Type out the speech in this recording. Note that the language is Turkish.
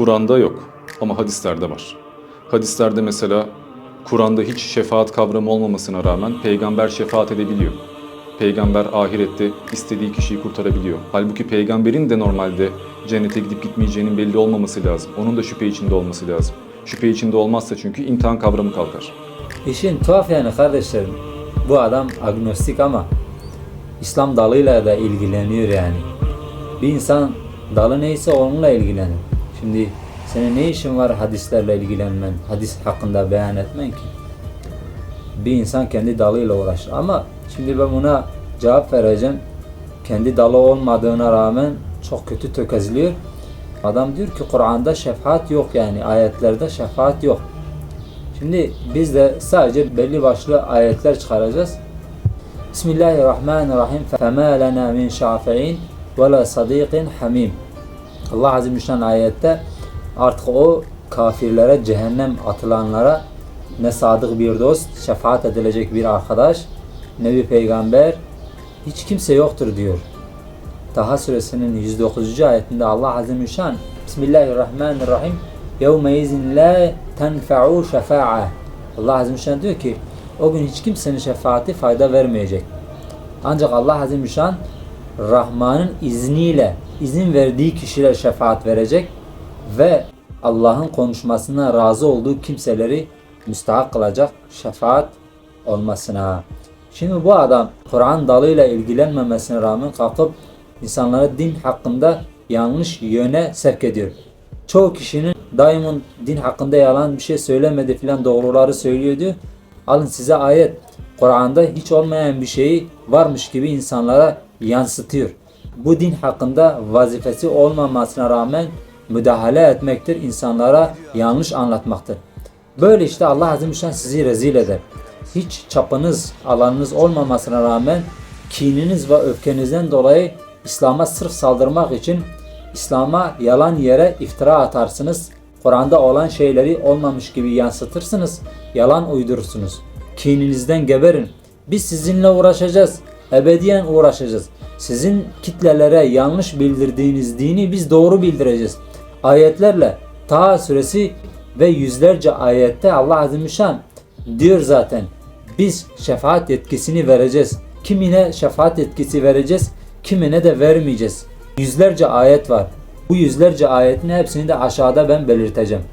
Kur'an'da yok ama hadislerde var. Hadislerde mesela Kur'an'da hiç şefaat kavramı olmamasına rağmen peygamber şefaat edebiliyor. Peygamber ahirette istediği kişiyi kurtarabiliyor. Halbuki peygamberin de normalde cennete gidip gitmeyeceğinin belli olmaması lazım. Onun da şüphe içinde olması lazım. Şüphe içinde olmazsa çünkü imtihan kavramı kalkar. İşin tuhaf yani kardeşlerim. Bu adam agnostik ama İslam dalıyla da ilgileniyor yani. Bir insan dalı neyse onunla ilgilenir. Şimdi senin ne işin var hadislerle ilgilenmen, hadis hakkında beyan etmen ki? Bir insan kendi dalıyla uğraşır ama şimdi ben buna cevap vereceğim. Kendi dalı olmadığına rağmen çok kötü tökezliyor. Adam diyor ki Kur'an'da şefaat yok yani ayetlerde şefaat yok. Şimdi biz de sadece belli başlı ayetler çıkaracağız. Bismillahirrahmanirrahim. فَمَا لَنَا مِنْ شَافِعِينَ وَلَا صَد۪يقٍ حَم۪يمٍ Allah Azze ve Celle ayette artık o kafirlere, cehennem atılanlara ne sadık bir dost, şefaat edilecek bir arkadaş, ne bir peygamber, hiç kimse yoktur diyor. Taha suresinin 109. ayetinde Allah Azze ve Celle Bismillahirrahmanirrahim يَوْمَ اِذٍ لَا تَنْفَعُوا شَفَاعَةً Allah Azze ve Celle diyor ki o gün hiç kimsenin şefaati fayda vermeyecek. Ancak Allah Azze ve Celle Rahman'ın izniyle izin verdiği kişiler şefaat verecek ve Allah'ın konuşmasına razı olduğu kimseleri müstahak kılacak şefaat olmasına. Şimdi bu adam Kur'an dalıyla ilgilenmemesine rağmen kalkıp insanları din hakkında yanlış yöne sevk ediyor. Çoğu kişinin daimun din hakkında yalan bir şey söylemedi filan doğruları söylüyor diyor. Alın size ayet. Kur'an'da hiç olmayan bir şeyi varmış gibi insanlara yansıtıyor. Bu din hakkında vazifesi olmamasına rağmen müdahale etmektir, insanlara yanlış anlatmaktır. Böyle işte Allah Celle sizi rezil eder. Hiç çapınız, alanınız olmamasına rağmen kininiz ve öfkenizden dolayı İslam'a sırf saldırmak için İslam'a yalan yere iftira atarsınız. Kur'an'da olan şeyleri olmamış gibi yansıtırsınız. Yalan uydurursunuz. Kininizden geberin. Biz sizinle uğraşacağız. Ebediyen uğraşacağız. Sizin kitlelere yanlış bildirdiğiniz dini biz doğru bildireceğiz. Ayetlerle Taha suresi ve yüzlerce ayette Allah Celle diyor zaten. Biz şefaat yetkisini vereceğiz. Kimine şefaat yetkisi vereceğiz, kimine de vermeyeceğiz. Yüzlerce ayet var. Bu yüzlerce ayetin hepsini de aşağıda ben belirteceğim.